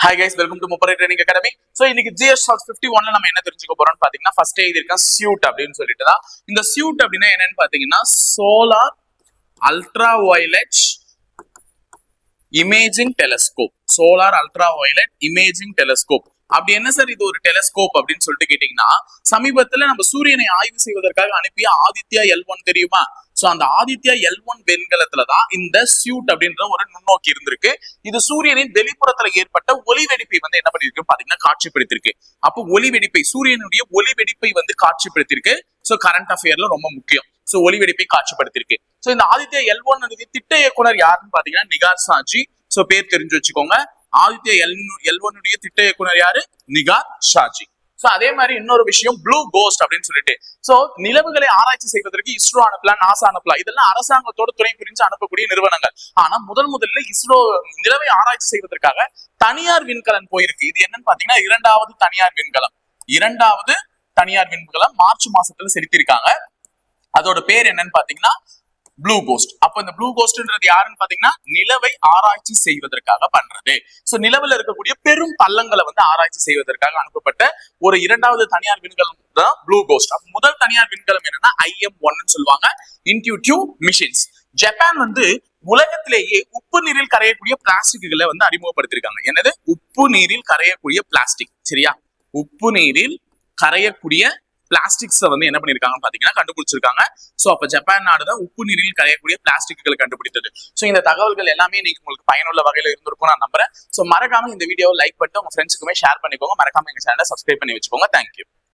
Hi guys welcome to முப்பரை training academy so இன்னைக்கு GS short fifty ஒன்ல நம்ம என்ன தெரிஞ்சுக்க போறோம்னு பாத்தீங்கன்னா ஃபர்ஸ்ட் இது இருக்கா சியூட் அப்படின்னு சொல்லிட்டு தான். இந்த சியூட் அப்படின்னா என்னன்னு பாத்தீங்கன்னா solar ultraviolet imaging telescope solar ultraviolet imaging telescope அப்படி என்ன சார் இது ஒரு டெலஸ்கோப் அப்படின்னு சொல்லிட்டு கேட்டீங்கன்னா சமீபத்துல நம்ம சூரியனை ஆய்வு செய்வதற்காக அனுப்பிய ஆதித்யா எல் ஒன் தெரியுமா? சோ அந்த ஆதித்யா எல் ஒன் வெண்கலத்துல தான் இந்த சியூட் அப்படின்ற ஒரு நுண்ணோக்கி இருந்திருக்கு. இது சூரியனின் வெளிப்புறத்துல ஏற்பட்ட ஒளி வெடிப்பை வந்து என்ன பண்ணிருக்கு பாத்தீங்கன்னா காட்சிப்படுத்திருக்கு அப்போ ஒளி வெடிப்பை சூரியனுடைய ஒளி வெடிப்பை வந்து காட்சிப்படுத்திருக்கு சோ கரண்ட் அஃபேர்ல ரொம்ப முக்கியம். சோ ஒளி வெடிப்பை காட்சிப்படுத்திருக்கு சோ இந்த ஆதித்யா எல் ஒன் திட்ட இயக்குனர் யாருன்னு பாத்தீங்கன்னா நிகார் சாஜி. சோ பேர் தெரிஞ்சு வச்சுக்கோங்க. ஆதித்யா எல் எல் ஒன்னுடைய திட்ட இயக்குனர் யாரு? நிகார் ஷாஜி சோ அதே மாதிரி இன்னொரு விஷயம் ப்ளூ கோஸ்ட் அப்படின்னு சொல்லிட்டு. சோ நிலவுகளை ஆராய்ச்சி செய்வதற்கு இஸ்ரோ அனுப்பலாம் நாசா அனுப்பலாம். இதெல்லாம் அரசாங்கத்தோட துணை பிரிஞ்சு அனுப்பக்கூடிய நிறுவனங்கள். ஆனா முதல் முதல்ல இஸ்ரோ நிலவை ஆராய்ச்சி செய்வதற்காக தனியார் விண்கலன் போயிருக்கு. இது என்னன்னு பாத்தீங்கன்னா இரண்டாவது தனியார் விண்கலம். இரண்டாவது தனியார் விண்கலம் மார்ச் மாசத்துல செலுத்திருக்காங்க அதோட பேர் என்னன்னு பாத்தீங்கன்னா ப்ளூ கோஸ்ட் அப்ப இந்த ப்ளூ கோஸ்ட்ன்றது யாருன்னு பாத்தீங்கன்னா நிலவை ஆராய்ச்சி செய்வதற்காக பண்றது. சோ நிலவுல இருக்கக்கூடிய பெரும் பள்ளங்களை வந்து ஆராய்ச்சி செய்வதற்காக அனுப்பப்பட்ட ஒரு இரண்டாவது தனியார் விண்கலம் தான் ப்ளூ கோஸ்ட் அப்ப முதல் தனியார் விண்கலம் என்னன்னா ஐஎம் ஒன்னு சொல்லுவாங்க. இன்டியூட்டிவ் மிஷின்ஸ் ஜப்பான் வந்து உலகத்திலேயே உப்பு நீரில் கரையக்கூடிய பிளாஸ்டிக்குகளை வந்து அறிமுகப்படுத்திருக்காங்க என்னது? உப்பு நீரில் கரையக்கூடிய பிளாஸ்டிக். சரியா? உப்பு நீரில் கரையக்கூடிய பிளாஸ்டிக்ஸை வந்து என்ன பண்ணிருக்காங்கன்னு பாத்தீங்கன்னா கண்டுபிடிச்சிருக்காங்க. சோ அப்ப ஜப்பான் நாடு தான் உப்பு நீரில் கரையக்கூடிய பிளாஸ்டிக்குகளை கண்டுபிடித்தது. சோ இந்த தகவல்கள் எல்லாமே நீங்க உங்களுக்கு பயனுள்ள வகையில இருந்திருக்கும் நான் நம்புறேன். சோ மறக்காம இந்த வீடியோவை லைக் பண்ணிட்டு உங்க ஃப்ரெண்ட்ஸுக்குமே ஷேர் பண்ணிக்கோங்க. மறக்காம எங்க சேனலை சப்ஸ்கிரைப் பண்ணி வச்சுக்கோங்க. தேங்க்யூ